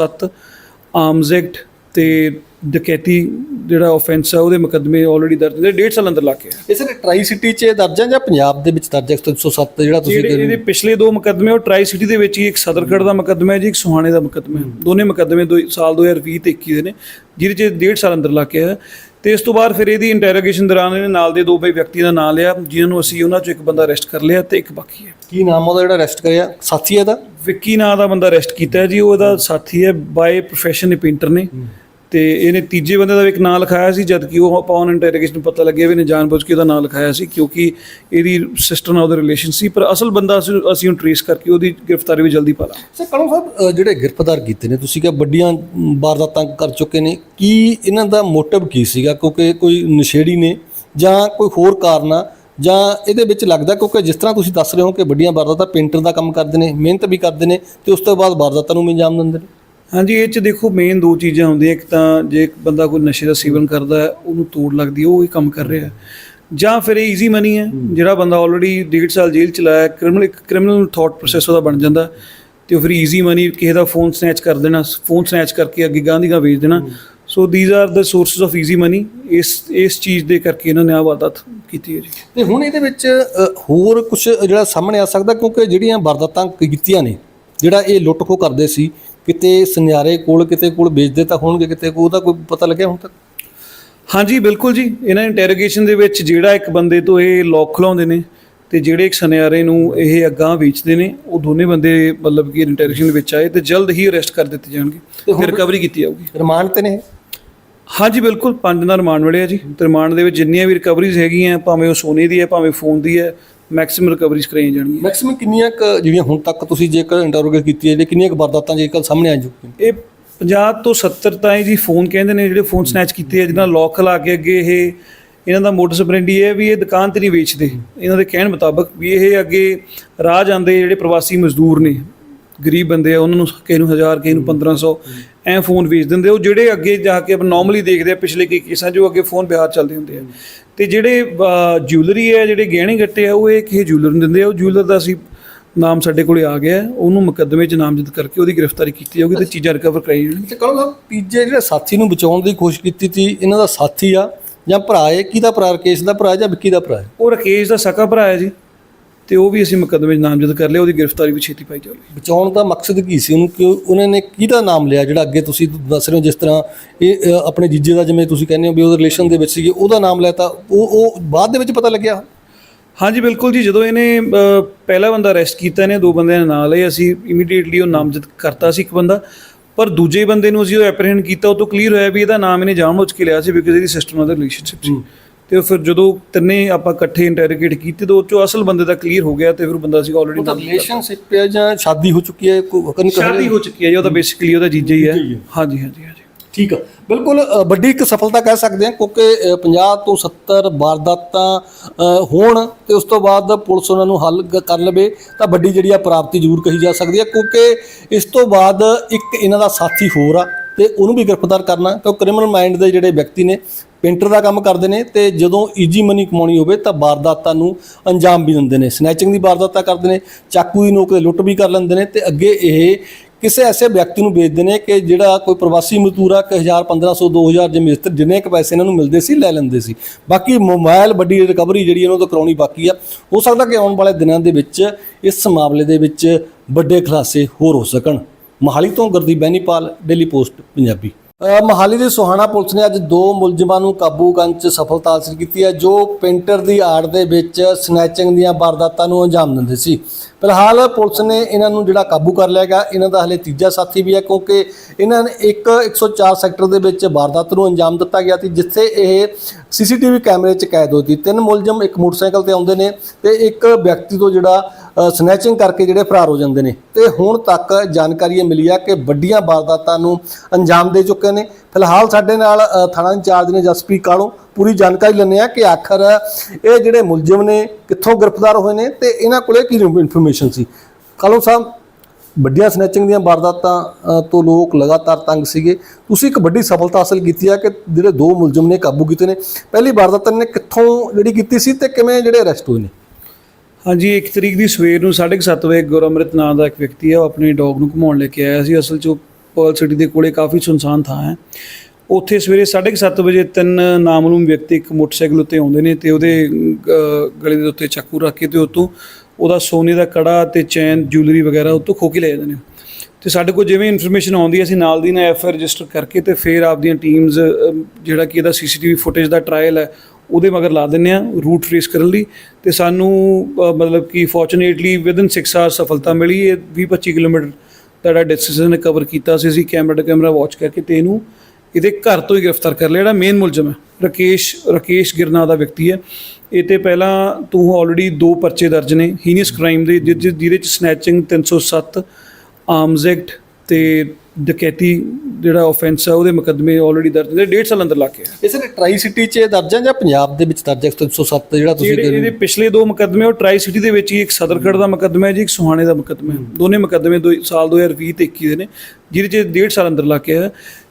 7 arms act ਤੇ ਡਕੈਤੀ ਜਿਹੜਾ ਆਫੈਂਸ ਹੈ ਉਹਦੇ ਮੁਕੱਦਮੇ ਆਲਰੇਡੀ ਦਰਜ ਨੇ ਡੇਢ ਸਾਲ ਅੰਦਰ ਲਾ ਕੇ ਆ। ਇਹ ਸਰ ਟਰਾਈ ਸਿਟੀ 'ਚ ਦਰਜ ਹੈ ਜਾਂ ਪੰਜਾਬ ਦੇ ਵਿੱਚ ਦਰਜ ਹੈ 107 ਜਿਹੜਾ ਤੁਸੀਂ ਜਿਹੜੇ ਇਹਦੇ ਪਿਛਲੇ ਦੋ ਮੁਕੱਦਮੇ ਉਹ ਟਰਾਈ ਸਿਟੀ ਦੇ ਵਿੱਚ ਹੀ ਇੱਕ ਸਦਰਗੜ੍ਹ ਦਾ ਮੁਕੱਦਮਾ ਹੈ ਜੀ ਇੱਕ ਸੁਹਾਣੇ ਦਾ ਮੁਕੱਦਮਾ ਹੈ। ਦੋਨੇ ਮੁਕੱਦਮੇ ਦੋ ਸਾਲ 2020 ਤੇ 21 ਦੇ ਨੇ ਜਿਹਦੇ 'ਚ ਡੇਢ ਸਾਲ ਅੰਦਰ ਲਾ ਕੇ ਆ ਤੇ ਇਸ ਤੋਂ ਬਾਅਦ ਫਿਰ ਇਹਦੀ ਇੰਟਰੋਗੇਸ਼ਨ ਦੌਰਾਨ ਇਹਨੇ ਨਾਲ ਦੇ ਦੋ ਬਈ ਵਿਅਕਤੀ ਦਾ ਨਾਮ ਲਿਆ ਜਿਨ੍ਹਾਂ ਨੂੰ ਅਸੀਂ ਉਹਨਾਂ 'ਚੋਂ ਇੱਕ ਬੰਦਾ ਅਰੈਸਟ ਕਰ ਲਿਆ ਤੇ ਇੱਕ ਬਾਕੀ ਹੈ। ਕੀ ਨਾਮ ਉਹਦਾ ਜਿਹੜਾ ਅਰੈਸਟ ਕਰਿਆ? ਸਾਥੀ ਹੈ ਦਾ ਵਿੱਕੀ ਨਾਂ ਦਾ ਬੰਦਾ ਅਰੈਸਟ ਕੀਤਾ ਜੀ ਉਹ ਇਹਦਾ ਸਾਥੀ ਹੈ ਬਾਏ ਪ੍ਰੋਫੈਸ਼ਨ ਪੇਂਟਰ ਨੇ। ਤੇ ਇਹਨੇ ਤੀਜੇ ਬੰਦੇ ਦਾ ਵੀ ਇੱਕ ਨਾਂ ਲਿਖਾਇਆ ਸੀ ਜਦ ਕਿ ਉਹ ਆਪਾਂ ਔਨ ਇੰਟਰੋਗੇਸ਼ਨ ਪਤਾ ਲੱਗਿਆ ਵੀ ਇਹਨੇ ਜਾਣਬੁੱਝ ਕੇ ਉਹਦਾ ਨਾਂ ਲਿਖਾਇਆ ਸੀ, ਕਿਉਂਕਿ ਇਹਦੀ ਸਿਸਟਰ ਨਾਲ ਉਹਦਾ ਰਿਲੇਸ਼ਨ ਸੀ, ਪਰ ਅਸਲ ਬੰਦਾ ਅਸੀਂ ਅਸੀਂ ਉਹਨੂੰ ਟ੍ਰੇਸ ਕਰਕੇ ਉਹਦੀ ਗ੍ਰਿਫਤਾਰੀ ਵੀ ਜਲਦੀ ਪਾ ਲਾਂਗੇ ਸਰ ਕਲਮ ਸਾਹਿਬ ਜਿਹੜੇ ਗ੍ਰਿਫਤਾਰ ਕੀਤੇ ਨੇ, ਤੁਸੀਂ ਕਿਹਾ ਵੱਡੀਆਂ ਵਾਰਦਾਤਾਂ ਕਰ ਚੁੱਕੇ ਨੇ, ਕੀ ਇਹਨਾਂ ਦਾ ਮੋਟਿਵ ਕੀ ਸੀਗਾ? ਕਿਉਂਕਿ ਕੋਈ ਨਸ਼ੇੜੀ ਨੇ ਜਾਂ ਕੋਈ ਹੋਰ ਕਾਰਨ ਆ, ਜਾਂ ਇਹਦੇ ਵਿੱਚ ਲੱਗਦਾ ਕਿਉਂਕਿ ਜਿਸ ਤਰ੍ਹਾਂ ਤੁਸੀਂ ਦੱਸ ਰਹੇ ਹੋ ਕਿ ਵੱਡੀਆਂ ਵਾਰਦਾਤਾਂ ਪੇਂਟਰ ਦਾ ਕੰਮ ਕਰਦੇ ਨੇ, ਮਿਹਨਤ ਵੀ ਕਰਦੇ ਨੇ, ਤੇ ਉਸ ਤੋਂ ਬਾਅਦ ਵਾਰਦਾਤਾਂ ਨੂੰ ਵੀ ਅੰਜਾਮ ਦਿੰਦੇ ਨੇ? ਹਾਂਜੀ ਇਹ ਚ ਦੇਖੋ ਮੇਨ ਦੋ ਚੀਜ਼ਾਂ ਹੁੰਦੀਆਂ। ਇੱਕ ਤਾਂ ਜੇ ਇੱਕ ਬੰਦਾ ਕੋਈ ਨਸ਼ੇ ਦਾ ਸੇਵਨ ਕਰਦਾ ਹੈ ਉਹਨੂੰ ਤੋੜ ਲੱਗਦੀ ਹੈ ਉਹ ਹੀ ਕੰਮ ਕਰ ਰਿਹਾ ਹੈ। ਜਾਂ ਫਿਰ ਇਹ ਈਜ਼ੀ ਮਨੀ ਹੈ ਜਿਹੜਾ ਬੰਦਾ ਆਲਰੇਡੀ ਡੇਢ ਸਾਲ ਜੇਲ੍ਹ ਚ ਲਾਇਆ ਕ੍ਰਿਮੀਨਲ ਇੱਕ ਕ੍ਰਿਮੀਨਲ ਥਾਟ ਪ੍ਰੋਸੈਸ ਉਹਦਾ ਬਣ ਜਾਂਦਾ ਤੇ ਉਹ ਫਿਰ ਈਜ਼ੀ ਮਨੀ ਕਿਸੇ ਦਾ ਫੋਨ ਸਨੈਚ ਕਰ ਦੇਣਾ ਫੋਨ ਸਨੈਚ ਕਰਕੇ ਅੱਗੇ ਗਾਂਧੀ ਗਾਂ ਵੇਚ ਦੇਣਾ। So these are the sources of easy money ਇਸ ਇਸ ਚੀਜ਼ ਦੇ ਕਰਕੇ ਇਹਨਾਂ ਨੇ ਆਹ ਵਾਰਦਾਤ ਕੀਤੀ ਹੈ ਜੀ। ਤੇ ਹੁਣ ਇਹਦੇ ਵਿੱਚ ਹੋਰ ਕੁਝ ਜਿਹੜਾ ਸਾਹਮਣੇ ਆ ਸਕਦਾ ਕਿਉਂਕਿ ਜਿਹੜੀਆਂ ਵਾਰਦਾਤਾਂ ਕੀਤੀਆਂ ਨੇ ਜਿਹੜਾ ਇਹ ਲੁੱਟ ਖੋ ਕਰਦੇ ਸੀ ਕਿਤੇ ਸੁਨਿਆਰੇ ਕੋਲ ਕਿਤੇ ਕੋਲ ਵੇਚਦੇ ਤਾਂ ਹੋਣਗੇ ਕਿਤੇ ਕੋਈ ਉਹਦਾ ਕੋਈ ਪਤਾ ਲੱਗਿਆ ਹੁਣ ਤੱਕ? ਹਾਂਜੀ ਬਿਲਕੁਲ ਜੀ। ਇਹਨਾਂ ਇੰਟਰੋਗੇਸ਼ਨ ਦੇ ਵਿੱਚ ਜਿਹੜਾ ਇੱਕ ਬੰਦੇ ਤੋਂ ਇਹ ਲੋਕ ਖਲਾਉਂਦੇ ਨੇ ਤੇ ਜਿਹੜੇ ਇੱਕ ਸੁਨਿਆਰੇ ਨੂੰ ਇਹ ਅੱਗਾਂ ਵੇਚਦੇ ਨੇ ਉਹ ਦੋਨੇ ਬੰਦੇ ਮਤਲਬ ਕਿ ਇੰਟਰੋਗੇਸ਼ਨ ਦੇ ਵਿੱਚ ਆਏ ਤੇ ਜਲਦ ਹੀ ਅਰੈਸਟ ਕਰ ਦਿੱਤੇ ਜਾਣਗੇ ਤੇ ਰਿਕਵਰੀ ਕੀਤੀ ਜਾਊਗੀ। ਰਿਮਾਂਡ ਤੇ ਨੇ? ਹਾਂਜੀ ਬਿਲਕੁਲ। ਪੰਜ ਦਾ ਰਿਮਾਂਡ ਮਿਲਿਆ ਜੀ। ਤੇ ਰਿਮਾਂਡ ਦੇ ਵਿੱਚ ਜਿੰਨੀਆਂ ਵੀ ਰਿਕਵਰੀਜ਼ ਹੈਗੀਆਂ ਭਾਵੇਂ ਉਹ ਸੋਨੇ ਦੀ ਹੈ ਭਾਵੇਂ ਫੋਨ ਦੀ ਹੈ ਮੈਕਸਿਮਮ ਰਿਕਵਰੀਜ਼ ਕਰਾਈਆਂ ਜਾਣਗੀਆਂ। ਮੈਕਸਿਮਮ ਕਿੰਨੀਆਂ ਕੁ ਜਿਹੜੀਆਂ ਹੁਣ ਤੱਕ ਤੁਸੀਂ ਜੇਕਰ ਇੰਟਰੋਗੇਟ ਕੀਤੀ ਹੈ ਜਿਹੜੇ ਕਿੰਨੀਆਂ ਕੁ ਵਾਰਦਾਤਾਂ ਜੇਕਰ ਸਾਹਮਣੇ ਆ ਚੁੱਕੀਆਂ ਇਹ 50 ਤੋਂ 70 ਤਾਈਂ ਜੀ ਫੋਨ ਕਹਿੰਦੇ ਨੇ ਜਿਹੜੇ ਫੋਨ ਸਨੈਚ ਕੀਤੇ ਆ ਜਿਹਨਾਂ ਲੋਕ ਖਲਾ ਕੇ ਅੱਗੇ ਇਹ ਇਹਨਾਂ ਦਾ ਮੋਟਰ ਸਪਰੈਂਡੀ ਹੈ ਵੀ ਇਹ ਦੁਕਾਨ ਤੇ ਨਹੀਂ ਵੇਚਦੇ। ਇਹਨਾਂ ਦੇ ਕਹਿਣ ਮੁਤਾਬਕ ਵੀ ਇਹ ਅੱਗੇ ਰਾਹ ਜਾਂਦੇ ਜਿਹੜੇ ਪ੍ਰਵਾਸੀ ਮਜ਼ਦੂਰ ਨੇ ਗਰੀਬ ਬੰਦੇ ਆ ਉਹਨਾਂ ਨੂੰ ਕਿਸੇ ਨੂੰ 1000 ਕਿਸੇ ਨੂੰ 1500 ਐ ਫੋਨ ਵੇਚ ਦਿੰਦੇ ਉਹ ਜਿਹੜੇ ਅੱਗੇ ਜਾ ਕੇ ਆਪਾਂ ਨਾਰਮਲੀ ਦੇਖਦੇ ਆ ਪਿਛਲੇ ਕਈ ਕੇਸਾਂ ਉਹ ਅੱਗੇ ਫੋਨ ਬਿਹਾਰ ਚੱਲਦੇ ਹੁੰਦੇ ਆ। ਤੇ ਜਿਹੜੇ ਜਿਊਲਰੀ ਹੈ ਜਿਹੜੇ ਗਹਿਣੇ ਗੱਟੇ ਆ ਉਹ ਇਹ ਕਿਸੇ ਜੂਲਰ ਨੂੰ ਦਿੰਦੇ ਆ। ਉਹ ਜੂਲਰ ਦਾ ਅਸੀਂ ਨਾਮ ਸਾਡੇ ਕੋਲੇ ਆ ਗਿਆ। ਉਹਨੂੰ ਮੁਕੱਦਮੇ 'ਚ ਨਾਮਜ਼ਦ ਕਰਕੇ ਉਹਦੀ ਗ੍ਰਿਫਤਾਰੀ ਕੀਤੀ ਜਾਊਗੀ ਤੇ ਚੀਜ਼ਾਂ ਰਿਕਵਰ ਕਰਾਈ ਜਾਣਗੀਆਂ। ਤੇ ਕਹੋ ਸਾਹਿਬ ਤੀਜੇ ਜਿਹੜੇ ਸਾਥੀ ਨੂੰ ਬਚਾਉਣ ਦੀ ਕੋਸ਼ਿਸ਼ ਕੀਤੀ ਸੀ ਇਹਨਾਂ ਦਾ ਸਾਥੀ ਆ ਜਾਂ ਭਰਾ ਹੈ? ਕਿਹਦਾ ਭਰਾ? ਰਕੇਸ਼ ਦਾ ਭਰਾ ਜਾਂ ਵਿੱਕੀ ਦਾ ਭਰਾ ਹੈ? ਉਹ ਰਕੇਸ਼ ਦਾ ਸਕਾ ਭਰਾ ਹੈ ਜੀ। ਤੇ ਉਹ ਵੀ ਅਸੀਂ ਮੁਕੱਦਮੇ 'ਚ ਨਾਮਜ਼ਦ ਕਰ ਲਿਆ ਉਹਦੀ ਗ੍ਰਿਫਤਾਰੀ ਵੀ ਛੇਤੀ ਪਾਈ ਜਾਊਗੀ ਬਚਾਉਣ ਦਾ ਮਕਸਦ ਕੀ ਸੀ? ਉਹਨੂੰ ਕਿ ਉਹਨਾਂ ਨੇ ਕਿਹਦਾ ਨਾਮ ਲਿਆ ਜਿਹੜਾ ਅੱਗੇ ਤੁਸੀਂ ਦੱਸ ਰਹੇ ਹੋ ਜਿਸ ਤਰ੍ਹਾਂ ਇਹ ਆਪਣੇ ਜੀਜੇ ਦਾ ਜਿਵੇਂ ਤੁਸੀਂ ਕਹਿੰਦੇ ਹੋ ਵੀ ਉਹ ਰਿਲੇਸ਼ਨ ਦੇ ਵਿੱਚ ਸੀਗੇ ਉਹਦਾ ਨਾਮ ਲਿਆ ਤਾਂ ਉਹ ਉਹ ਬਾਅਦ ਦੇ ਵਿੱਚ ਪਤਾ ਲੱਗਿਆ? ਹਾਂਜੀ ਬਿਲਕੁਲ ਜੀ ਜਦੋਂ ਇਹਨੇ ਪਹਿਲਾ ਬੰਦਾ ਅਰੈਸਟ ਕੀਤਾ ਇਹਨੇ ਦੋ ਬੰਦਿਆਂ ਦੇ ਨਾਂ ਲਏ ਅਸੀਂ ਇਮੀਡੀਏਟਲੀ ਉਹ ਨਾਮਜ਼ਦ ਕਰਤਾ ਸੀ ਇੱਕ ਬੰਦਾ। ਪਰ ਦੂਜੇ ਬੰਦੇ ਨੂੰ ਅਸੀਂ ਉਹ ਐਪਰੀਹੈਂਡ ਕੀਤਾ ਉਹ ਤੋਂ ਕਲੀਅਰ ਹੋਇਆ ਵੀ ਇਹਦਾ ਨਾਮ ਇਹਨੇ ਜਾਣਬੁੱਝ ਕੇ ਲਿਆ ਸੀ ਬਿਕਾਜ਼ ਇਹਦੀ ਸਿਸਟਰ ਨਾਲ ਦਾ ਰਿਲੇਸ਼ਨਸ਼ਿਪ ਸੀ। ਤੇ ਉਹ ਫਿਰ ਜਦੋਂ ਤਿੰਨੇ ਆਪਾਂ ਇਕੱਠੇ ਇੰਟਰੋਗੇਟ ਕੀਤੇ ਤਾਂ ਉਹ ਚੋਂ ਅਸਲ ਬੰਦੇ ਦਾ ਕਲੀਅਰ ਹੋ ਗਿਆ ਤੇ ਫਿਰ ਉਹ ਬੰਦਾ ਸੀ ਆਲਰੇਡੀ ਉਹਦਾ ਰਿਲੇਸ਼ਨਸ਼ਿਪ ਹੈ ਜਾਂ ਸ਼ਾਦੀ ਹੋ ਚੁੱਕੀ ਹੈ ਕੋਈ ਵਕਨ ਸ਼ਾਦੀ ਹੋ ਚੁੱਕੀ ਹੈ ਜੀ ਉਹਦਾ ਬੇਸਿਕਲੀ ਉਹਦਾ ਜੀਜਾ ਹੀ ਹੈ। ਹਾਂਜੀ ਹਾਂਜੀ ਹਾਂਜੀ। ਠੀਕ ਆ। ਬਿਲਕੁਲ ਵੱਡੀ ਇੱਕ ਸਫਲਤਾ ਕਹਿ ਸਕਦੇ ਹਾਂ ਕਿਉਂਕਿ ਅ, 50 ਤੋਂ 70 ਵਾਰਦਾਤਾਂ ਹੋਣ ਤੇ ਉਸ ਤੋਂ ਬਾਅਦ ਪੁਲਿਸ ਉਹਨਾਂ ਨੂੰ ਹੱਲ ਕਰ ਲਵੇ ਤਾਂ ਵੱਡੀ ਜਿਹੜੀ ਆ ਪ੍ਰਾਪਤੀ ਜ਼ਰੂਰ ਕਹੀ ਜਾ ਸਕਦੀ ਹੈ ਕਿਉਂਕਿ ਇਸ ਤੋਂ ਬਾਅਦ ਇੱਕ ਇਹਨਾਂ ਦਾ ਸਾਥੀ ਹੋਰ ਆ ਤੇ ਉਹਨੂੰ ਵੀ ਗ੍ਰਿਫਤਾਰ ਕਰਨਾ ਕਿਉਂ ਕ੍ਰਿਮੀਨਲ ਮਾਈਂਡ ਦੇ ਜਿਹੜੇ ਵਿਅਕਤੀ ਨੇ ਪੇਂਟਰ ਦਾ ਕੰਮ ਕਰਦੇ ਨੇ ਤੇ ਜਦੋਂ ਈਜੀ ਮਨੀ ਕਮਾਉਣੀ ਹੋਵੇ ਤਾਂ ਵਾਰਦਾਤਾਂ ਨੂੰ ਅੰਜਾਮ ਵੀ ਦਿੰਦੇ ਨੇ। ਸਨੈਚਿੰਗ ਦੀ ਵਾਰਦਾਤਾਂ ਕਰਦੇ ਨੇ, ਚਾਕੂ ਦੀ ਨੋਕ ਤੇ ਲੁੱਟ ਵੀ ਕਰ ਲੈਂਦੇ ਨੇ ਤੇ ਅੱਗੇ ਇਹ ਕਿਸੇ ਐਸੇ ਵਿਅਕਤੀ ਨੂੰ ਵੇਚਦੇ ਨੇ ਕਿ ਜਿਹੜਾ ਕੋਈ ਪ੍ਰਵਾਸੀ ਮਜ਼ਦੂਰ ਆ ਕਿ 1000 1500 2000 ਜਿਵੇਂ ਇਸ ਤਰ੍ਹਾਂ ਜਿੰਨੇ ਕੁ ਪੈਸੇ ਇਹਨਾਂ ਨੂੰ ਮਿਲਦੇ ਸੀ, ਲੈ ਲੈਂਦੇ ਸੀ। ਬਾਕੀ ਮੋਬਾਈਲ ਵੱਡੀ ਰਿਕਵਰੀ ਜਿਹੜੀ ਇਹਨਾਂ ਤੋਂ ਕਰਾਉਣੀ ਬਾਕੀ ਆ। ਹੋ ਸਕਦਾ ਕਿ ਆਉਣ ਵਾਲੇ ਦਿਨਾਂ ਦੇ ਵਿੱਚ ਇਸ ਮਾਮਲੇ ਦੇ ਵਿੱਚ ਵੱਡੇ ਖੁਲਾਸੇ ਹੋਰ ਹੋ ਸਕਣ। ਮੋਹਾਲੀ ਤੋਂ ਗੁਰਦੀਪ ਬੈਨੀਪਾਲ ਡੇਲੀ ਪੋਸਟ ਪੰਜਾਬੀ। ਮੋਹਾਲੀ ਦੇ ਸੋਹਾਣਾ ਪੁਲਿਸ ਨੇ ਅੱਜ ਦੋ ਮੁਲਜ਼ਮਾਂ ਨੂੰ ਕਾਬੂ ਕਰਨ 'ਚ ਸਫਲਤਾ ਹਾਸਲ ਕੀਤੀ ਹੈ, ਜੋ ਪੇਂਟਰ ਦੀ ਆੜ ਦੇ ਵਿੱਚ ਸਨੈਚਿੰਗ ਦੀਆਂ ਵਾਰਦਾਤਾਂ ਨੂੰ ਅੰਜਾਮ ਦਿੰਦੇ ਸੀ। ਫਿਲਹਾਲ ਪੁਲਿਸ ਨੇ ਇਹਨਾਂ ਨੂੰ ਜਿਹੜਾ ਕਾਬੂ ਕਰ ਲਿਆ ਗਿਆ ਇਹਨਾਂ ਦਾ ਹਲੇ ਤੀਜਾ ਸਾਥੀ ਵੀ ਹੈ, ਕਿਉਂਕਿ ਇਹਨਾਂ ਨੇ ਇੱਕ 104 ਸੈਕਟਰ ਦੇ ਵਿੱਚ ਵਾਰਦਾਤ ਨੂੰ ਅੰਜਾਮ ਦਿੱਤਾ ਗਿਆ ਸੀ, ਜਿੱਥੇ ਇਹ ਸੀਸੀਟੀਵੀ ਕੈਮਰੇ 'ਚ ਕੈਦ ਹੋਈ ਸੀ ਤਿੰਨ ਮੁਲਜ਼ਮ, ਇੱਕ ਮੋਟਰਸਾਈਕਲ ਤੇ ਆਉਂਦੇ ਨੇ ਤੇ ਇੱਕ ਵਿਅਕਤੀ ਤੋਂ ਜਿਹੜਾ ਸਨੈਚਿੰਗ ਕਰਕੇ ਜਿਹੜੇ ਫਰਾਰ ਹੋ ਜਾਂਦੇ ਨੇ। ਤੇ ਹੁਣ ਤੱਕ ਜਾਣਕਾਰੀ ਇਹ ਮਿਲੀ ਆ ਕਿ ਵੱਡੀਆਂ ਵਾਰਦਾਤਾਂ ਨੂੰ ਅੰਜਾਮ ਦੇ ਚੁੱਕੇ ਨੇ। ਫਿਲਹਾਲ ਸਾਡੇ ਨਾਲ ਥਾਣਾ ਇੰਚਾਰਜ ਨੇ ਜਸਪ੍ਰੀਤ ਕਾਲੋ ਪੂਰੀ ਜਾਣਕਾਰੀ ਲੈਂਦੇ ਆ ਕਿ ਆਖਰ ਇਹ ਜਿਹੜੇ ਮੁਲਜ਼ਮ ਨੇ ਕਿੱਥੋਂ ਗ੍ਰਿਫਤਾਰ ਹੋਏ ਨੇ ਤੇ ਇਹਨਾਂ ਕੋਲੇ ਕੀ ਇਨਫੋਰਮੇਸ਼ਨ ਸੀ? ਕਾਲੋ ਸਾਹਿਬ, ਵੱਡੀਆਂ ਸਨੈਚਿੰਗ ਦੀਆਂ ਵਾਰਦਾਤਾਂ ਤੋਂ ਲੋਕ ਲਗਾਤਾਰ ਤੰਗ ਸੀਗੇ। ਤੁਸੀਂ ਇੱਕ ਵੱਡੀ ਸਫਲਤਾ ਹਾਸਲ ਕੀਤੀ ਹੈ ਕਿ ਜਿਹੜੇ ਦੋ ਮੁਲਜ਼ਮ ਨੇ ਕਾਬੂ ਕੀਤੇ ਨੇ। ਪਹਿਲੀ ਵਾਰਦਾਤ ਨੇ ਕਿੱਥੋਂ ਜਿਹੜੀ ਕੀਤੀ ਸੀ ਤੇ ਕਿਵੇਂ ਜਿਹੜੇ ਅਰੈਸਟ ਹੋਏ ਨੇ? ਹਾਂਜੀ 1 ਤਰੀਕ ਦੀ ਸਵੇਰ ਨੂੰ 7:30 ਵਜੇ ਗੁਰਅਮ੍ਰਿਤ ਨਾਂ ਦਾ ਇੱਕ ਵਿਅਕਤੀ ਹੈ ਉਹ ਆਪਣੇ ਡੌਗ ਨੂੰ ਘੁਮਾਉਣ ਲੈ ਕੇ ਆਇਆ ਸੀ। ਅਸਲ 'ਚ ਉਹ ਪਰਲ ਸਿਟੀ ਦੇ ਕੋਲੇ ਕਾਫੀ ਸੁਨਸਾਨ ਥਾਂ ਹੈ। ਉੱਥੇ ਸਵੇਰੇ 7:30 ਵਜੇ ਤਿੰਨ ਨਾਮਲੂਮ ਵਿਅਕਤੀ ਇੱਕ ਮੋਟਰਸਾਈਕਲ ਉੱਤੇ ਆਉਂਦੇ ਨੇ ਤੇ ਉਹਦੇ ਅਹ, ਗਲੇ ਦੇ ਉੱਤੇ ਚਾਕੂ ਰੱਖ ਕੇ ਤੇ ਉਤੋਂ ਉਹਦਾ ਸੋਨੇ ਦਾ ਕੜਾ ਤੇ ਚੈਨ ਜੁਐਲਰੀ ਵਗੈਰਾ ਉਤੋਂ ਖੋ ਕੇ ਲੈ ਜਾਂਦੇ ਨੇ। ਤੇ ਸਾਡੇ ਕੋਲ ਜਿਵੇਂ ਇਨਫੋਰਮੇਸ਼ਨ ਆਉਂਦੀ ਹੈ ਅਸੀਂ ਨਾਲ ਦੀ ਨਾਲ ਐਫ ਆਈ ਰਜਿਸਟਰ ਕਰਕੇ ਤੇ ਫਿਰ ਆਪਦੀਆਂ ਟੀਮਸ ਜਿਹੜਾ ਕਿ ਇਹਦਾ ਸੀਸੀਟੀਵੀ ਫੁਟੇਜ ਦਾ ਟ੍ਰਾਇਲ ਹੈ ਉਹਦੇ ਮਗਰ ਲਾ ਦਿੰਨੇ ਆ ਰੂਟ ਟ੍ਰੇਸ ਕਰਨ ਲਈ ਤੇ ਸਾਨੂੰ ਮਤਲਬ ਕਿ ਫੋਰਚੂਨੇਟਲੀ ਵਿਦਨ 6 ਆਵਰ ਸਫਲਤਾ ਮਿਲੀ ਇਹ 20-25 ਕਿਲੋਮੀਟਰ ਦਾ ਜਿਹੜਾ ਡਿਸਟੈਂਸ ਨੇ ਕਵਰ ਕੀਤਾ ਸੀ ਅਸੀਂ ਕੈਮਰਾ ਟੂ ਕੈਮਰਾ ਵਾਚ ਕਰਕੇ ਤੇ ਇਹਨੂੰ ਇਹਦੇ ਘਰ ਤੋਂ ਹੀ ਗ੍ਰਿਫਤਾਰ ਕਰ ਲਿਆ। ਜਿਹੜਾ ਮੇਨ ਮੁਲਜ਼ਮ ਹੈ ਰਕੇਸ਼ ਰਕੇਸ਼ ਗਿਰਨਾ ਦਾ ਵਿਅਕਤੀ ਹੈ। ਇਹ ਤੇ ਪਹਿਲਾਂ ਤੂੰ ਆਲਰੇਡੀ ਦੋ ਪਰਚੇ ਦਰਜ ਨੇ। ਹੀਨੀਅਸ ਕ੍ਰਾਈਮ ਦੇ ਜਿਹਦੇ ਚ ਸਨੈਚਿੰਗ 307 ਆਰਮਸ ਐਕਟ ਤੇ ਡਕੈਤੀ ਜਿਹੜਾ ਆਫੈਂਸ ਹੈ ਉਹਦੇ ਮੁਕੱਦਮੇ ਆਲਰੇਡੀ ਦਰਜ ਨੇ। ਡੇਢ ਸਾਲ ਅੰਦਰ ਲਾ ਕੇ। ਇਹ ਸਰ ਟਰਾਈ ਸਿਟੀ 'ਚ ਦਰਜ ਹੈ ਜਾਂ ਪੰਜਾਬ ਦੇ ਵਿੱਚ ਦਰਜ ਹੈ 307 ਜਿਹੜਾ ਤੁਸੀਂ ਜਿਹੜੇ ਇਹਦੇ ਪਿਛਲੇ ਦੋ ਮੁਕੱਦਮੇ ਉਹ ਟਰਾਈ ਸਿਟੀ ਦੇ ਵਿੱਚ ਹੀ ਇੱਕ ਸਦਰਖੜ ਦਾ ਮੁਕੱਦਮਾ ਹੈ ਜੀ ਇੱਕ ਸੁਹਾਣੇ ਦਾ ਮੁਕੱਦਮਾ ਹੈ। ਦੋਨੇ ਮੁਕੱਦਮੇ ਦੋ ਸਾਲ 2020 ਤੇ 21 ਦੇ ਨੇ ਜਿਹਦੇ 'ਚ ਡੇਢ ਸਾਲ ਅੰਦਰ ਲਾ ਕੇ ਆਇਆ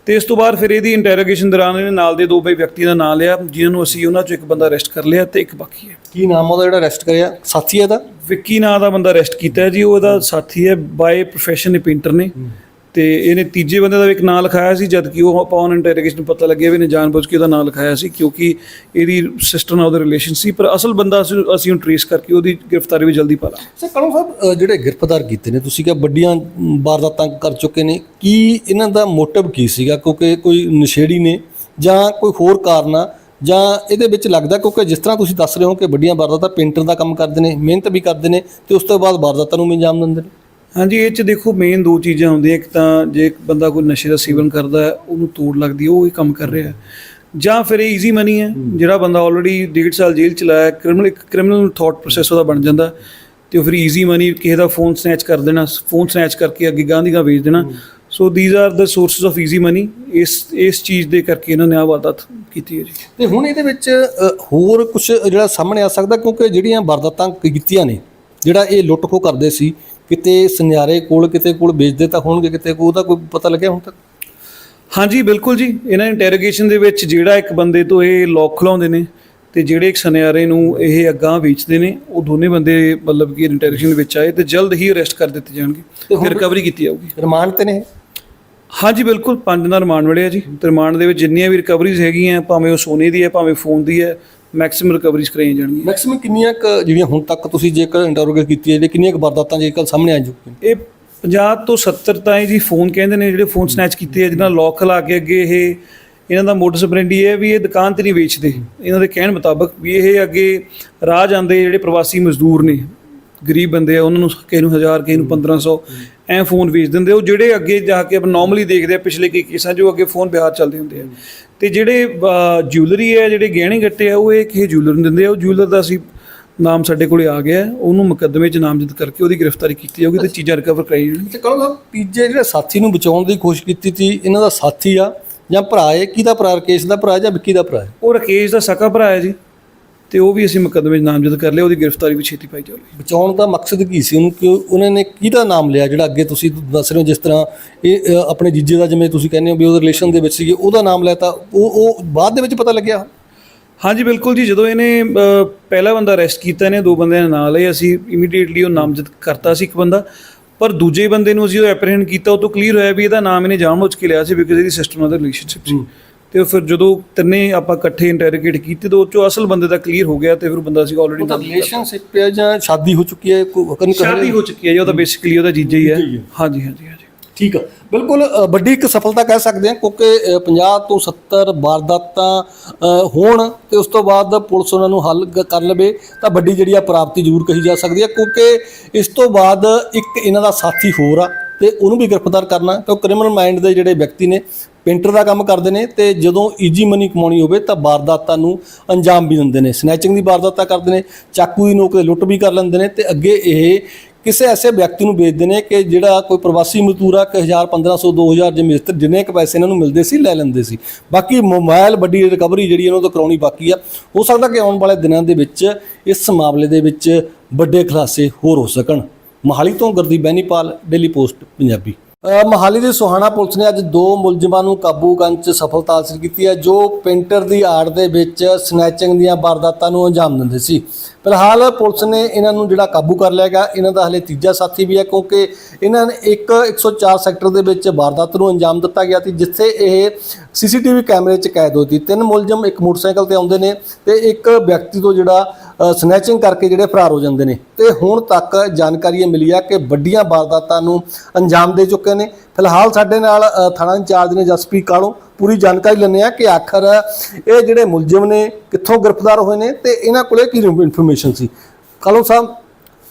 ਤੇ ਇਸ ਤੋਂ ਬਾਅਦ ਫਿਰ ਇਹਦੀ ਇੰਟਰੋਗੇਸ਼ਨ ਦੌਰਾਨ ਇਹਨੇ ਨਾਲ ਦੇ ਦੋ ਬਈ ਵਿਅਕਤੀ ਦਾ ਨਾਮ ਲਿਆ ਜਿਨ੍ਹਾਂ ਨੂੰ ਅਸੀਂ ਉਹਨਾਂ 'ਚੋਂ ਇੱਕ ਬੰਦਾ ਅਰੈਸਟ ਕਰ ਲਿਆ ਤੇ ਇੱਕ ਬਾਕੀ ਹੈ। ਕੀ ਨਾਮ ਉਹਦਾ ਜਿਹੜਾ ਅਰੈਸਟ ਕਰਿਆ? ਸਾਥੀ ਹੈ ਦਾ ਵਿੱਕੀ ਨਾਂ ਦਾ ਬੰਦਾ ਅਰੈਸਟ ਕੀਤਾ ਹੈ ਜੀ ਉਹ ਇਹਦਾ ਸਾਥੀ ਹੈ ਬਾਏ ਪ੍ਰੋਫੈਸ਼ਨ ਇਹ ਪੇਂਟਰ ਨੇ। ਤੇ ਇਹਨੇ ਤੀਜੇ ਬੰਦੇ ਦਾ ਵੀ ਇੱਕ ਨਾਂ ਲਿਖਾਇਆ ਸੀ, ਜਦ ਕਿ ਉਹ ਅਪਨ ਇੰਟਰੋਗੇਸ਼ਨ ਪਤਾ ਲੱਗਿਆ ਵੀ ਇਹਨੇ ਜਾਣਬੁੱਝ ਕੇ ਉਹਦਾ ਨਾਂ ਲਿਖਾਇਆ ਸੀ, ਕਿਉਂਕਿ ਇਹਦੀ ਸਿਸਟਰ ਨਾਲ ਉਹਦਾ ਰਿਲੇਸ਼ਨ ਸੀ, ਪਰ ਅਸਲ ਬੰਦਾ ਅਸੀਂ ਅਸੀਂ ਉਹਨੂੰ ਟ੍ਰੇਸ ਕਰਕੇ ਉਹਦੀ ਗ੍ਰਿਫਤਾਰੀ ਵੀ ਜਲਦੀ ਪਾ ਲਾਂਗੇ ਸਰ ਕਲਮ ਸਾਹਿਬ ਜਿਹੜੇ ਗ੍ਰਿਫਤਾਰ ਕੀਤੇ ਨੇ, ਤੁਸੀਂ ਕਿਹਾ ਵੱਡੀਆਂ ਵਾਰਦਾਤਾਂ ਕਰ ਚੁੱਕੇ ਨੇ, ਕੀ ਇਹਨਾਂ ਦਾ ਮੋਟਿਵ ਕੀ ਸੀਗਾ? ਕਿਉਂਕਿ ਕੋਈ ਨਸ਼ੇੜੀ ਨੇ ਜਾਂ ਕੋਈ ਹੋਰ ਕਾਰਨ ਆ, ਜਾਂ ਇਹਦੇ ਵਿੱਚ ਲੱਗਦਾ ਕਿਉਂਕਿ ਜਿਸ ਤਰ੍ਹਾਂ ਤੁਸੀਂ ਦੱਸ ਰਹੇ ਹੋ ਕਿ ਵੱਡੀਆਂ ਵਾਰਦਾਤਾਂ ਪੇਂਟਰ ਦਾ ਕੰਮ ਕਰਦੇ ਨੇ, ਮਿਹਨਤ ਵੀ ਕਰਦੇ ਨੇ, ਤੇ ਉਸ ਤੋਂ ਬਾਅਦ ਵਾਰਦਾਤਾਂ ਨੂੰ ਵੀ ਅੰਜਾਮ ਦਿੰਦੇ ਨੇ? ਹਾਂਜੀ ਇਹ ਚ ਦੇਖੋ ਮੇਨ ਦੋ ਚੀਜ਼ਾਂ ਹੁੰਦੀਆਂ। ਇੱਕ ਤਾਂ ਜੇ ਇੱਕ ਬੰਦਾ ਕੋਈ ਨਸ਼ੇ ਦਾ ਸੇਵਨ ਕਰਦਾ ਹੈ ਉਹਨੂੰ ਤੋੜ ਲੱਗਦੀ ਹੈ ਉਹ ਹੀ ਕੰਮ ਕਰ ਰਿਹਾ ਹੈ। ਜਾਂ ਫਿਰ ਇਹ ਈਜ਼ੀ ਮਨੀ ਹੈ ਜਿਹੜਾ ਬੰਦਾ ਆਲਰੇਡੀ ਡੇਢ ਸਾਲ ਜੇਲ੍ਹ ਚ ਲਾਇਆ ਕ੍ਰਿਮੀਨਲ ਇੱਕ ਕ੍ਰਿਮੀਨਲ ਥਾਟ ਪ੍ਰੋਸੈਸ ਉਹਦਾ ਬਣ ਜਾਂਦਾ ਤੇ ਉਹ ਫਿਰ ਈਜ਼ੀ ਮਨੀ ਕਿਸੇ ਦਾ ਫੋਨ ਸਨੈਚ ਕਰ ਦੇਣਾ ਫੋਨ ਸਨੈਚ ਕਰਕੇ ਅੱਗੇ ਗਾਂ ਦੀ ਗਾਂ ਵੇਚ ਦੇਣਾ। So these are the sources of easy money ਇਸ ਇਸ ਚੀਜ਼ ਦੇ ਕਰਕੇ ਇਹਨਾਂ ਨੇ ਆਹ ਵਾਰਦਾਤ ਕੀਤੀ ਹੈ ਜੀ। ਤੇ ਹੁਣ ਇਹਦੇ ਵਿੱਚ ਹੋਰ ਕੁਝ ਜਿਹੜਾ ਸਾਹਮਣੇ ਆ ਸਕਦਾ ਕਿਉਂਕਿ ਜਿਹੜੀਆਂ ਵਾਰਦਾਤਾਂ ਕੀਤੀਆਂ ਨੇ ਜਿਹੜਾ ਇਹ ਲੁੱਟ ਖੋ ਕਰਦੇ ਸੀ ਕਿਤੇ ਸੁਨਿਆਰੇ ਕੋਲ ਕਿਤੇ ਕੋਲ ਵੇਚਦੇ ਤਾਂ ਹੋਣਗੇ ਕਿਤੇ ਕੋਲ ਉਹਦਾ ਕੋਈ ਪਤਾ ਲੱਗਿਆ ਹੁਣ ਤੱਕ? ਹਾਂਜੀ ਬਿਲਕੁਲ ਜੀ। ਇਹਨਾਂ ਇੰਟਰੋਗੇਸ਼ਨ ਦੇ ਵਿੱਚ ਜਿਹੜਾ ਇੱਕ ਬੰਦੇ ਤੋਂ ਇਹ ਲੋਕ ਖਲਾਉਂਦੇ ਨੇ ਤੇ ਜਿਹੜੇ ਇੱਕ ਸੁਨਿਆਰੇ ਨੂੰ ਇਹ ਅੱਗਾਂ ਵੇਚਦੇ ਨੇ ਉਹ ਦੋਨੇ ਬੰਦੇ ਮਤਲਬ ਕਿ ਇੰਟਰੋਗੇਸ਼ਨ ਦੇ ਵਿੱਚ ਆਏ ਤੇ ਜਲਦ ਹੀ ਅਰੈਸਟ ਕਰ ਦਿੱਤੇ ਜਾਣਗੇ। ਤੇ ਰਿਕਵਰੀ ਕੀਤੀ ਜਾਊਗੀ। ਰਿਮਾਂਡ ਤੇ ਨੇ ਹਾਂਜੀ ਬਿਲਕੁਲ। ਪੰਜ ਦਾ ਰਿਮਾਂਡ ਮਿਲਿਆ ਜੀ। ਰਿਮਾਂਡ ਦੇ ਵਿੱਚ ਜਿੰਨੀਆਂ ਵੀ ਰਿਕਵਰੀਜ਼ ਹੈਗੀਆਂ ਭਾਵੇਂ ਉਹ ਸੋਨੇ ਦੀ ਹੈ ਭਾਵੇਂ ਫੋਨ ਦੀ ਹੈ ਮੈਕਸਿਮਮ ਰਿਕਵਰੀਜ਼ ਕਰਾਈਆਂ ਜਾਣਗੀਆਂ। ਮੈਕਸਿਮਮ ਕਿੰਨੀਆਂ ਕੁ ਜਿਹੜੀਆਂ ਹੁਣ ਤੱਕ ਤੁਸੀਂ ਜੇਕਰ ਇੰਟਰੋਗੇਟ ਕੀਤੀ ਹੈ ਜਿਹੜੀ ਕਿੰਨੀਆਂ ਕੁ ਵਾਰਦਾਤਾਂ ਜੇਕਰ ਸਾਹਮਣੇ ਆ ਚੁੱਕੀਆਂ ਇਹ 50 ਤੋਂ 70 ਤਾਂ ਇਹ ਜੀ ਫੋਨ ਕਹਿੰਦੇ ਨੇ ਜਿਹੜੇ ਫੋਨ ਸਨੈਚ ਕੀਤੇ ਆ ਜਿਹਨਾਂ ਲੋਕ ਲਾ ਕੇ ਅੱਗੇ ਇਹ ਇਹਨਾਂ ਦਾ ਮੋਟਰ ਸਪਰੈਂਡੀ ਹੈ ਵੀ ਇਹ ਦੁਕਾਨ ਤੇ ਨਹੀਂ ਵੇਚਦੇ। ਇਹਨਾਂ ਦੇ ਕਹਿਣ ਮੁਤਾਬਕ ਵੀ ਇਹ ਅੱਗੇ ਰਾਹ ਜਾਂਦੇ ਜਿਹੜੇ ਪ੍ਰਵਾਸੀ ਮਜ਼ਦੂਰ ਨੇ ਗਰੀਬ ਬੰਦੇ ਆ ਉਹਨਾਂ ਨੂੰ ਕਿਸੇ ਨੂੰ 1000 ਕਿਸੇ ਨੂੰ 1500 ਐ ਫੋਨ ਵੇਚ ਦਿੰਦੇ ਉਹ ਜਿਹੜੇ ਅੱਗੇ ਜਾ ਕੇ ਆਪਾਂ ਨਾਰਮਲੀ ਦੇਖਦੇ ਆ ਪਿਛਲੇ ਕਈ ਕੇਸਾਂ ਜੋ ਅੱਗੇ ਫੋਨ ਬਿਹਾਰ ਚੱਲਦੇ ਹੁੰਦੇ ਆ। ਤੇ ਜਿਹੜੇ ਜਿਊਲਰੀ ਹੈ ਜਿਹੜੇ ਗਹਿਣੇ ਗੱਟੇ ਆ ਉਹ ਇਹ ਕਿਸੇ ਜੂਲਰ ਨੂੰ ਦਿੰਦੇ ਆ। ਉਹ ਜੂਲਰ ਦਾ ਅਸੀਂ ਨਾਮ ਸਾਡੇ ਕੋਲੇ ਆ ਗਿਆ ਉਹਨੂੰ ਮੁਕੱਦਮੇ 'ਚ ਨਾਮਜ਼ਦ ਕਰਕੇ ਉਹਦੀ ਗ੍ਰਿਫਤਾਰੀ ਕੀਤੀ ਜਾਊਗੀ ਤੇ ਚੀਜ਼ਾਂ ਰਿਕਵਰ ਕਰਾਈ ਜਾਣਗੀਆਂ। ਤੇ ਕਹੋ ਸਾਹਿਬ ਤੀਜੇ ਜਿਹੜੇ ਸਾਥੀ ਨੂੰ ਬਚਾਉਣ ਦੀ ਕੋਸ਼ਿਸ਼ ਕੀਤੀ ਸੀ ਇਹਨਾਂ ਦਾ ਸਾਥੀ ਆ ਜਾਂ ਭਰਾ ਹੈ? ਕਿਹਦਾ ਭਰਾ? ਰਕੇਸ਼ ਦਾ ਭਰਾ ਜਾਂ ਵਿੱਕੀ ਦਾ ਭਰਾ ਹੈ? ਉਹ ਰਕੇਸ਼ ਦਾ ਸਕਾ ਭਰਾ ਹੈ ਜੀ। ਤੇ ਉਹ ਵੀ ਅਸੀਂ ਮੁਕੱਦਮੇ 'ਚ ਨਾਮਜ਼ਦ ਕਰ ਲਿਆ ਉਹਦੀ ਗ੍ਰਿਫਤਾਰੀ ਵੀ ਛੇਤੀ ਪਾਈ ਜਾਊਗੀ। ਬਚਾਉਣ ਦਾ ਮਕਸਦ ਕੀ ਸੀ? ਉਹਨੂੰ ਕਿ ਉਹਨਾਂ ਨੇ ਕਿਹਦਾ ਨਾਮ ਲਿਆ ਜਿਹੜਾ ਅੱਗੇ ਤੁਸੀਂ ਦੱਸ ਰਹੇ ਹੋ ਜਿਸ ਤਰ੍ਹਾਂ ਇਹ ਅ, ਆਪਣੇ ਜੀਜੇ ਦਾ ਜਿਵੇਂ ਤੁਸੀਂ ਕਹਿੰਦੇ ਹੋ ਵੀ ਉਹਦੇ ਰਿਲੇਸ਼ਨ ਦੇ ਵਿੱਚ ਸੀਗੇ ਉਹਦਾ ਨਾਮ ਲਿਆ ਤਾਂ ਉਹ ਉਹ ਬਾਅਦ ਦੇ ਵਿੱਚ ਪਤਾ ਲੱਗਿਆ? ਹਾਂਜੀ ਬਿਲਕੁਲ ਜੀ। ਜਦੋਂ ਇਹਨੇ ਅ, ਪਹਿਲਾ ਬੰਦਾ ਅਰੈਸਟ ਕੀਤਾ ਇਹਨੇ ਦੋ ਬੰਦਿਆਂ ਦੇ ਨਾਲ ਹੀ ਅਸੀਂ ਇਮੀਡੀਏਟਲੀ ਉਹ ਨਾਮਜ਼ਦ ਕਰਤਾ ਸੀ ਇੱਕ ਬੰਦਾ। ਪਰ ਦੂਜੇ ਬੰਦੇ ਨੂੰ ਅਸੀਂ ਉਹ ਐਪਰੀਹੈਂਡ ਕੀਤਾ ਉਹ ਤੋਂ ਕਲੀਅਰ ਹੋਇਆ ਵੀ ਇਹਦਾ ਨਾਮ ਇਹਨੇ ਜਾਣਬੁੱਝ ਕੇ ਲਿਆ ਸੀ ਬਿਕਾਜ਼ ਇਹਦੀ ਸਿਸਟਰ ਨਾਲ ਰਿਲੇਸ਼ਨਸ਼ਿਪ ਸੀ। ਤੇ ਉਹ ਫਿਰ ਜਦੋਂ ਤਿੰਨੇ ਆਪਾਂ ਇਕੱਠੇ ਇੰਟਰੋਗੇਟ ਕੀਤੇ ਤਾਂ ਉਹ ਚੋਂ ਅਸਲ ਬੰਦੇ ਦਾ ਕਲੀਅਰ ਹੋ ਗਿਆ ਤੇ ਫਿਰ ਬੰਦਾ ਸੀ ਆਲਰੇਡੀ ਉਹਦਾ ਰਿਲੇਸ਼ਨਸ਼ਿਪ ਹੈ ਜਾਂ ਸ਼ਾਦੀ ਹੋ ਚੁੱਕੀ ਹੈ ਕੋਈ ਕਨ ਸ਼ਾਦੀ ਹੋ ਚੁੱਕੀ ਹੈ ਜੀ ਉਹਦਾ ਬੇਸਿਕਲੀ ਉਹਦਾ ਜੀਜਾ ਹੀ ਹੈ। ਹਾਂਜੀ ਹਾਂਜੀ ਹਾਂਜੀ। ਠੀਕ ਆ। ਬਿਲਕੁਲ ਵੱਡੀ ਇੱਕ ਸਫਲਤਾ ਕਹਿ ਸਕਦੇ ਹਾਂ ਕਿਉਂਕਿ ਅ, 50 ਤੋਂ 70 ਵਾਰਦਾਤਾਂ ਹੋਣ ਤੇ ਉਸ ਤੋਂ ਬਾਅਦ ਪੁਲਿਸ ਉਹਨਾਂ ਨੂੰ ਹੱਲ ਕਰ ਲਵੇ ਤਾਂ ਵੱਡੀ ਜਿਹੜੀ ਆ ਪ੍ਰਾਪਤੀ ਜ਼ਰੂਰ ਕਹੀ ਜਾ ਸਕਦੀ ਹੈ ਕਿਉਂਕਿ ਇਸ ਤੋਂ ਬਾਅਦ ਇੱਕ ਇਹਨਾਂ ਦਾ ਸਾਥੀ ਹੋਰ ਆ ਤੇ ਉਹਨੂੰ ਵੀ ਗ੍ਰਿਫਤਾਰ ਕਰਨਾ ਕਿਉਂ ਕ੍ਰਿਮੀਨਲ ਮਾਈਂਡ ਦੇ ਜਿਹੜੇ ਵਿਅਕਤੀ ਨੇ ਪੇਂਟਰ ਦਾ ਕੰਮ ਕਰਦੇ ਨੇ ਤੇ ਜਦੋਂ ਈਜੀ ਮਨੀ ਕਮਾਉਣੀ ਹੋਵੇ ਤਾਂ ਵਾਰਦਾਤਾਂ ਨੂੰ ਅੰਜਾਮ ਵੀ ਦਿੰਦੇ ਨੇ। ਸਨੈਚਿੰਗ ਦੀ ਵਾਰਦਾਤਾਂ ਕਰਦੇ ਨੇ, ਚਾਕੂ ਦੀ ਨੋਕ ਤੇ ਲੁੱਟ ਵੀ ਕਰ ਲੈਂਦੇ ਨੇ ਤੇ ਅੱਗੇ ਇਹ ਕਿਸੇ ਐਸੇ ਵਿਅਕਤੀ ਨੂੰ ਵੇਚਦੇ ਨੇ ਕਿ ਜਿਹੜਾ ਕੋਈ ਪ੍ਰਵਾਸੀ ਮਜ਼ਦੂਰ ਆ ਕਿ 1000 1500 2000 ਜਿਵੇਂ ਮਿਸਤਰ ਜਿੰਨੇ ਕ ਪੈਸੇ ਇਹਨਾਂ ਨੂੰ ਮਿਲਦੇ ਸੀ, ਲੈ ਲੈਂਦੇ ਸੀ। ਬਾਕੀ ਮੋਬਾਈਲ ਵੱਡੀ ਰਿਕਵਰੀ ਜਿਹੜੀ ਇਹਨਾਂ ਤੋਂ ਕਰਾਉਣੀ ਬਾਕੀ ਆ। ਹੋ ਸਕਦਾ ਕਿ ਆਉਣ ਵਾਲੇ ਦਿਨਾਂ ਦੇ ਵਿੱਚ ਇਸ ਮਾਮਲੇ ਦੇ ਵਿੱਚ ਵੱਡੇ ਖੁਲਾਸੇ ਹੋਰ ਹੋ ਸਕਣ। ਮੋਹਾਲੀ ਤੋਂ ਗੁਰਦੀਪ ਬੈਨੀਪਾਲ ਡੇਲੀ ਪੋਸਟ ਪੰਜਾਬੀ। ਮੋਹਾਲੀ ਦੇ ਸੁਹਾਣਾ ਪੁਲਿਸ ਨੇ ਅੱਜ ਦੋ ਮੁਲਜ਼ਮਾਂ ਨੂੰ ਕਾਬੂ ਕਰਨ 'ਚ ਸਫਲਤਾ ਹਾਸਲ ਕੀਤੀ ਹੈ, ਜੋ ਪੇਂਟਰ ਦੀ ਆੜ ਦੇ ਵਿੱਚ ਸਨੈਚਿੰਗ ਦੀਆਂ ਵਾਰਦਾਤਾਂ ਨੂੰ ਅੰਜਾਮ ਦਿੰਦੇ ਸੀ। ਫਿਲਹਾਲ ਪੁਲਿਸ ਨੇ ਇਹਨਾਂ ਨੂੰ ਜਿਹੜਾ ਕਾਬੂ ਕਰ ਲਿਆ ਗਿਆ, ਇਹਨਾਂ ਦਾ ਹਲੇ ਤੀਜਾ ਸਾਥੀ ਵੀ ਹੈ, ਕਿਉਂਕਿ ਇਹਨਾਂ ਨੇ ਇੱਕ 104 ਸੈਕਟਰ ਦੇ ਵਿੱਚ ਵਾਰਦਾਤ ਨੂੰ ਅੰਜਾਮ ਦਿੱਤਾ ਗਿਆ ਸੀ, ਜਿੱਥੇ ਇਹ ਸੀਸੀਟੀਵੀ ਕੈਮਰੇ 'ਚ ਕੈਦ ਹੋਈ ਸੀ ਤਿੰਨ ਮੁਲਜ਼ਮ ਇੱਕ ਮੋਟਰਸਾਈਕਲ ਤੇ ਆਉਂਦੇ ਨੇ ਤੇ ਇੱਕ ਵਿਅਕਤੀ ਤੋਂ ਜਿਹੜਾ ਸਨੈਚਿੰਗ ਕਰਕੇ ਜਿਹੜੇ ਫਰਾਰ ਹੋ ਜਾਂਦੇ ਨੇ। ਤੇ ਹੁਣ ਤੱਕ ਜਾਣਕਾਰੀ ਇਹ ਮਿਲੀ ਆ ਕਿ ਵੱਡੀਆਂ ਵਾਰਦਾਤਾਂ ਨੂੰ ਅੰਜਾਮ ਦੇ ਚੁੱਕੇ ਨੇ। ਫਿਲਹਾਲ ਸਾਡੇ ਨਾਲ ਥਾਣਾ ਇੰਚਾਰਜ ਨੇ ਜਸਪ੍ਰੀਤ ਕਾਲੋ। ਪੂਰੀ ਜਾਣਕਾਰੀ ਲੈਂਦੇ ਆ ਕਿ ਆਖਰ ਇਹ ਜਿਹੜੇ ਮੁਲਜ਼ਮ ਨੇ, ਕਿੱਥੋਂ ਗ੍ਰਿਫਤਾਰ ਹੋਏ ਨੇ ਤੇ ਇਹਨਾਂ ਕੋਲੇ ਕੀ ਇਨਫੋਰਮੇਸ਼ਨ ਸੀ? ਕਾਲੋ ਸਾਹਿਬ,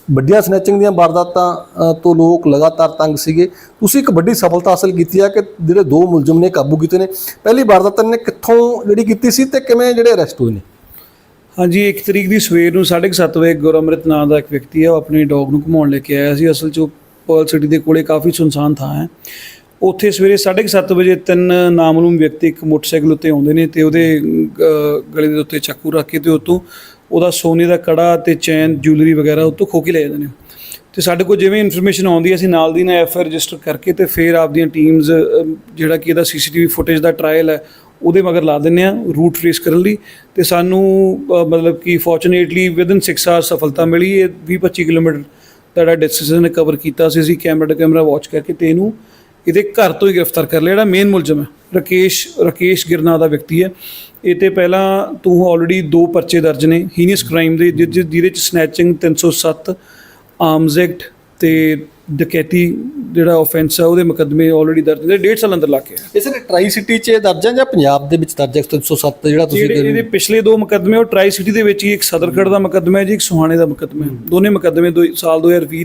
ਵੱਡੀਆਂ ਸਨੈਚਿੰਗ ਦੀਆਂ ਵਾਰਦਾਤਾਂ ਤੋਂ ਲੋਕ ਲਗਾਤਾਰ ਤੰਗ ਸੀਗੇ। ਤੁਸੀਂ ਇੱਕ ਵੱਡੀ ਸਫਲਤਾ ਹਾਸਲ ਕੀਤੀ ਹੈ ਕਿ ਜਿਹੜੇ ਦੋ ਮੁਲਜ਼ਮ ਨੇ ਕਾਬੂ ਕੀਤੇ ਨੇ। ਪਹਿਲੀ ਵਾਰਦਾਤ ਨੇ ਕਿੱਥੋਂ ਜਿਹੜੀ ਕੀਤੀ ਸੀ ਤੇ ਕਿਵੇਂ ਜਿਹੜੇ ਅਰੈਸਟ ਹੋਏ ਨੇ? ਹਾਂਜੀ 1 ਤਰੀਕ ਦੀ ਸਵੇਰ ਨੂੰ 7:30 ਵਜੇ ਗੁਰਅਮ੍ਰਿਤ ਨਾਂ ਦਾ ਇੱਕ ਵਿਅਕਤੀ ਹੈ ਉਹ ਆਪਣੇ ਡੌਗ ਨੂੰ ਘੁਮਾਉਣ ਲੈ ਕੇ ਆਇਆ ਸੀ। ਅਸਲ 'ਚ ਉਹ ਪਰਲ ਸਿਟੀ ਦੇ ਕੋਲੇ ਕਾਫੀ ਸੁਨਸਾਨ ਥਾਂ ਹੈ। ਉੱਥੇ ਸਵੇਰੇ 7:30 ਵਜੇ ਤਿੰਨ ਨਾਮਲੂਮ ਵਿਅਕਤੀ ਇੱਕ ਮੋਟਰਸਾਈਕਲ ਉੱਤੇ ਆਉਂਦੇ ਨੇ ਤੇ ਉਹਦੇ ਅਹ, ਗਲੇ ਦੇ ਉੱਤੇ ਚਾਕੂ ਰੱਖ ਕੇ ਤੇ ਉਤੋਂ ਉਹਦਾ ਸੋਨੇ ਦਾ ਕੜਾ ਤੇ ਚੈਨ ਜੁਐਲਰੀ ਵਗੈਰਾ ਉਤੋਂ ਖੋ ਕੇ ਲੈ ਜਾਂਦੇ ਨੇ। ਤੇ ਸਾਡੇ ਕੋਲ ਜਿਵੇਂ ਇਨਫੋਰਮੇਸ਼ਨ ਆਉਂਦੀ ਹੈ ਅਸੀਂ ਨਾਲ ਦੀ ਨਾਲ ਐਫ ਆਈ ਰਜਿਸਟਰ ਕਰਕੇ ਤੇ ਫਿਰ ਆਪਦੀਆਂ ਟੀਮਸ ਜਿਹੜਾ ਕਿ ਇਹਦਾ ਸੀਸੀਟੀਵੀ ਫੁਟੇਜ ਦਾ ਟ੍ਰਾਇਲ ਹੈ ਉਹਦੇ ਮਗਰ ਲਾ ਦਿੰਨੇ ਆ ਰੂਟ ਟ੍ਰੇਸ ਕਰਨ ਲਈ ਤੇ ਸਾਨੂੰ ਮਤਲਬ ਕਿ ਫੋਰਚੂਨੇਟਲੀ ਵਿਦਨ 6 ਆਵਰ ਸਫਲਤਾ ਮਿਲੀ, ਇਹ 20-25 ਕਿਲੋਮੀਟਰ ਦਾ ਜਿਹੜਾ ਡਿਸਟੈਂਸ ਨੇ ਕਵਰ ਕੀਤਾ ਸੀ, ਅਸੀਂ ਕੈਮਰਾ ਟੂ ਕੈਮਰਾ ਵਾਚ ਕਰਕੇ ਤੇ ਇਹਨੂੰ ਇਹਦੇ ਘਰ ਤੋਂ ਹੀ ਗ੍ਰਿਫਤਾਰ ਕਰ ਲਿਆ, ਜਿਹੜਾ ਮੇਨ ਮੁਲਜ਼ਮ ਹੈ, ਰਕੇਸ਼ ਰਕੇਸ਼ ਗਿਰਨਾ ਦਾ ਵਿਅਕਤੀ ਹੈ। ਇਹ ਤੇ ਪਹਿਲਾਂ ਤੂੰ ਆਲਰੇਡੀ ਦੋ ਪਰਚੇ ਦਰਜ ਨੇ ਹੀਨੀਅਸ ਕ੍ਰਾਈਮ ਦੇ ਜਿ- ਜਿਹਦੇ ਚ ਸਨੈਚਿੰਗ 307 ਆਰਮਸ ਐਕਟ ਤੇ ਡਕੈਤੀ ਜਿਹੜਾ ਆਫੈਂਸ ਹੈ ਉਹਦੇ ਮੁਕੱਦਮੇ ਆਲਰੇਡੀ ਦਰਜ ਨੇ ਡੇਢ ਸਾਲ ਅੰਦਰ ਲਾ ਕੇ ਇਹ ਸਰ ਟਰਾਈ ਸਿਟੀ 'ਚ ਦਰਜ ਹੈ ਜਾਂ ਪੰਜਾਬ ਦੇ ਵਿੱਚ ਦਰਜ ਹੈ 107 ਜਿਹੜਾ ਤੁਸੀਂ ਜਿਹੜੇ ਇਹਦੇ ਪਿਛਲੇ ਦੋ ਮੁਕੱਦਮੇ ਉਹ ਟਰਾਈ ਸਿਟੀ ਦੇ ਵਿੱਚ ਹੀ ਇੱਕ ਸਦਰਖੜ ਦਾ ਮੁਕੱਦਮਾ ਹੈ ਜੀ ਇੱਕ ਸੁਹਾਣੇ ਦਾ ਮੁਕੱਦਮਾ ਹੈ। ਦੋਨੇ ਮੁਕੱਦਮੇ ਦੋ ਸਾਲ 2020 ਤੇ